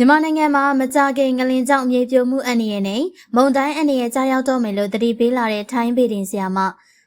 မြန်မာနိုင်ငံမှာမကြခင်ငလင်ကြောင့်မြေပြိုမှုအန္တရာယ်နဲ့မုန်တိုင်းအန္တရာယ်ကြားရောက်တော့မယ်လို့သတိပေးလာတဲ့ထိုင်းပြည်တင်ဆရာမ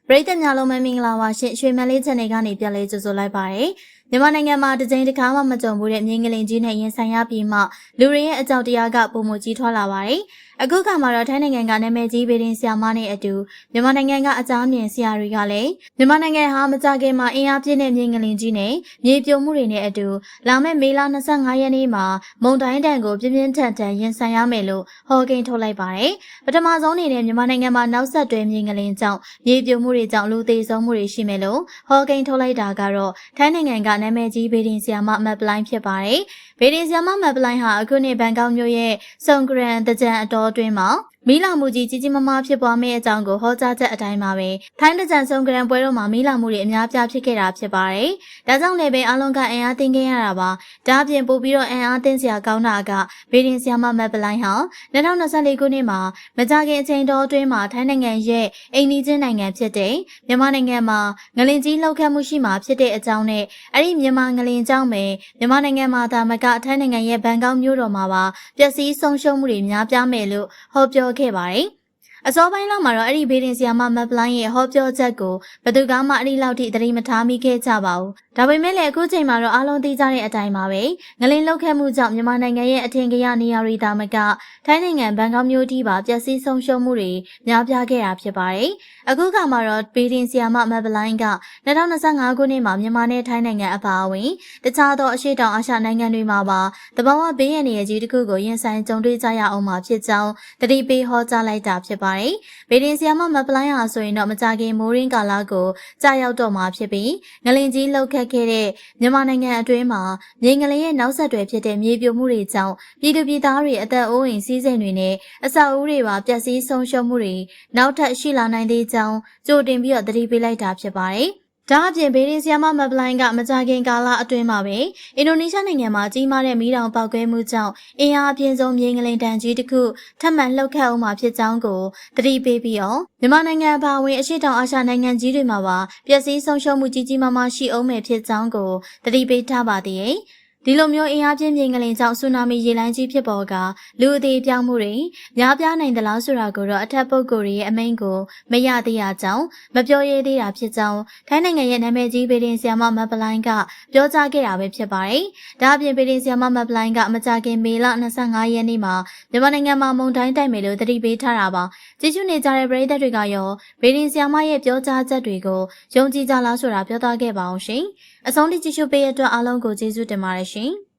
ပရိသတ်များလုံးမင်္ဂလာပါရှင်ရွှေမန်လေး channel ကနေပြန်လဲကြိုဆိုလိုက်ပါရစေ မြန်မာနိုင်ငံမှာတစ်ကြိမ်တစ်ခါမှမကြုံဘူးတဲ့မြေငလင်ကြီးနဲ့ရင်ဆိုင်ရပြီးမှလူတွေရဲ့အကြောက်တရားကပုံမကြီးထွားလာပါတယ်အခုခါမှာတော့ထိုင်းနိုင်ငံကနာမည်ကြီးပြည်တင်ဆရာမနဲ့အတူမြန်မာနိုင်ငံကအကြမ်းမြင်ဆရာတွေကလည်းမြန်မာနိုင်ငံဟာမကြခင်မှာအင်အားပြည့်တဲ့မြေငလင်ကြီးနဲ့မြေပြိုမှုတွေနဲ့အတူလာမယ့်မေလ25ရက်နေ့မှာမုန်တိုင်းတန်ကိုပြင်းပြင်းထန်ထန်ရင်ဆိုင်ရမယ်လို့ဟော်ကိန်းထုတ်လိုက်ပါတယ်ပထမဆုံးအနေနဲ့မြန်မာနိုင်ငံမှာနောက်ဆက်တွဲမြေငလင်ကြောင့်မြေပြိုမှုတွေကြောင့်လူသေဆုံးမှုတွေရှိမယ်လို့ဟော်ကိန်းထုတ်လိုက်တာကတော့ထိုင်းနိုင်ငံကနာမည်ကြီးပြည်တင်ဆရာမမတ်ပလိုင်းဖြစ်ပါတယ်ဗေဒင်ဆီယမမတ်ပလိုင်းဟာအခုနှစ်ဘန်ကောက်မြို့ရဲ့စုံဂရန်တကြံအတော်အတွင်းမှာ မီးလောင်မှုကြီးကြီးကြီးမားမားဖြစ်ပွားမယ့်အကြောင်းကိုဟောကြားချက်အတိုင်းပါပဲထိုင်းတကြံစုံဂရန်ပွဲတော်မှာမီးလောင်မှုတွေအများပြားဖြစ်ခဲ့တာဖြစ်ပါတယ်။ဒါကြောင့်လည်းပဲအလုံးကအင်အားတင်းခဲ့ရတာပါ။ဒါအပြင်ပို့ပြီးတော့အင်အားတင်းစရာကောင်းတာကဗေဒင်ဆီယမမတ်ပလိုင်းဟာ2024ခုနှစ်မှာမကြခင်အချိန်တော်အတွင်းမှာထိုင်းနိုင်ငံရဲ့အိမ်နီးချင်းနိုင်ငံဖြစ်တဲ့မြန်မာနိုင်ငံမှာငလင်ကြီးလှုပ်ခတ်မှုရှိမှာဖြစ်တဲ့အကြောင်းနဲ့အဲ့ဒီမြန်မာငလင်ကြောင့်ပဲမြန်မာနိုင်ငံမှာဒါမကထိုင်းနိုင်ငံရဲ့ဘန်ကောက်မြို့တော်မှာပါပျက်စီးဆုံးရှုံးမှုတွေများပြားမယ်လို့ဟောပြောခဲ့ပါတယ်။ အစောပိုင်းလောက်မှာတော့အဲ့ဒီဘေးဒင်ဆီယာမမတ်ပလိုင်းရဲ့ဟောပြောချက်ကိုဘယ်သူကမှအဲ့ဒီလောက်ထိသတိမထားမိခဲ့ကြပါဘူး။ဒါပေမဲ့လည်းအခုချိန်မှာတော့အားလုံးသိကြတဲ့အတိုင်းပါပဲ။ငလင်းလောက်ခဲ့မှုကြောင့်မြန်မာနိုင်ငံရဲ့အထင်ကရနေရာတွေဒါမကထိုင်းနိုင်ငံဘန်ကောက်မြို့တီးပါပျက်စီးဆုံးရှုံးမှုတွေများပြားခဲ့တာဖြစ်ပါတယ်။အခုခါမှာတော့ဘေးဒင်ဆီယာမမတ်ပလိုင်းက2025ခုနှစ်မှာမြန်မာနဲ့ထိုင်းနိုင်ငံအပါအဝင်တခြားသောအရှေ့တောင်အာရှနိုင်ငံတွေမှာပါတဘာဝဘေးရန်ရဲ့ကြီးတစ်ခုကိုရင်ဆိုင်ကြုံတွေ့ကြရအောင်မှာဖြစ်ကြောင်းတတိပေးဟောကြားလိုက်တာဖြစ်ပါတယ်။ဗေဒင်ဆီယာမမပလိုင်းဟာဆိုရင်တော့မကြခင်မိုးရင်းကာလကိုကြာရောက်တော့မှာဖြစ်ပြီးငလင်ကြီးလှုပ်ခတ်ခဲ့တဲ့မြန်မာနိုင်ငံအတွင်းမှာမြေငလင်ရဲ့နောက်ဆက်တွဲဖြစ်တဲ့မြေပြိုမှုတွေကြောင့်ပြည်သူပြည်သားတွေအသက်အိုးအိမ်စီးစိမ်တွေနဲ့အဆောက်အဦတွေပါပျက်စီးဆုံးရှုံးမှုတွေနောက်ထပ်ရှိလာနိုင်သေးကြောင်းကြိုတင်ပြီးတော့သတိပေးလိုက်တာဖြစ်ပါတယ်။ ဒါအပြင်ဘေးရင်ဆီယမမပလိုင်းကမကြခင်ကာလအတွင်းမှာပဲအင်ဒိုနီးရှားနိုင်ငံမှာကြီးမားတဲ့မီးတောင်ပေါက်ကွဲမှုကြောင့်အင်အားအပြင်းဆုံးမြေငလင်တန်ကြီးတစ်ခုထပ်မံလှုပ်ခတ်အောင်မှာဖြစ်ကြောင်းကိုသတိပေးပြီးတော့မြန်မာနိုင်ငံအပါအဝင်အရှေ့တောင်အာရှနိုင်ငံကြီးတွေမှာပါပျက်စီးဆုံးရှုံးမှုကြီးကြီးမားမားရှိအောင်မယ်ဖြစ်ကြောင်းကိုသတိပေးထားပါသေးတယ်။ ဒီလိုမျိုးအင်အားပြင်းပြင်းကလေးကြောင့်ဆူနာမီရေလိုင်းကြီးဖြစ်ပေါ်ကလူအသေးပြောင်းမှုတွေများပြားနိုင်သလားဆိုတာကိုတော့အထက်ပုဂ္ဂိုလ်တွေရဲ့အမိန့်ကိုမရသေးရကြောင်းမပြောရသေးတာဖြစ်ကြောင်းထိုင်းနိုင်ငံရဲ့နာမည်ကြီးဗေဒင်ဆီယာမမတ်ပလိုင်းကပြောကြားခဲ့တာပဲဖြစ်ပါတယ်။ဒါအပြင်ဗေဒင်ဆီယာမမတ်ပလိုင်းကမကြခင်မေလ25ရက်နေ့မှာမြန်မာနိုင်ငံမှာမုန်တိုင်းတိုက်မယ်လို့သတိပေးထားတာပါ။ကြည့်ရှုနေကြတဲ့ပရိသတ်တွေကရောဗေဒင်ဆီယာမရဲ့ပြောကြားချက်တွေကိုယုံကြည်ကြလားဆိုတာပြောသားခဲ့ပါအောင်ရှင်။အဆုံးထိကြည့်ရှုပေးတဲ့အတွက်အားလုံးကိုကျေးဇူးတင်ပါတယ်ရှင်။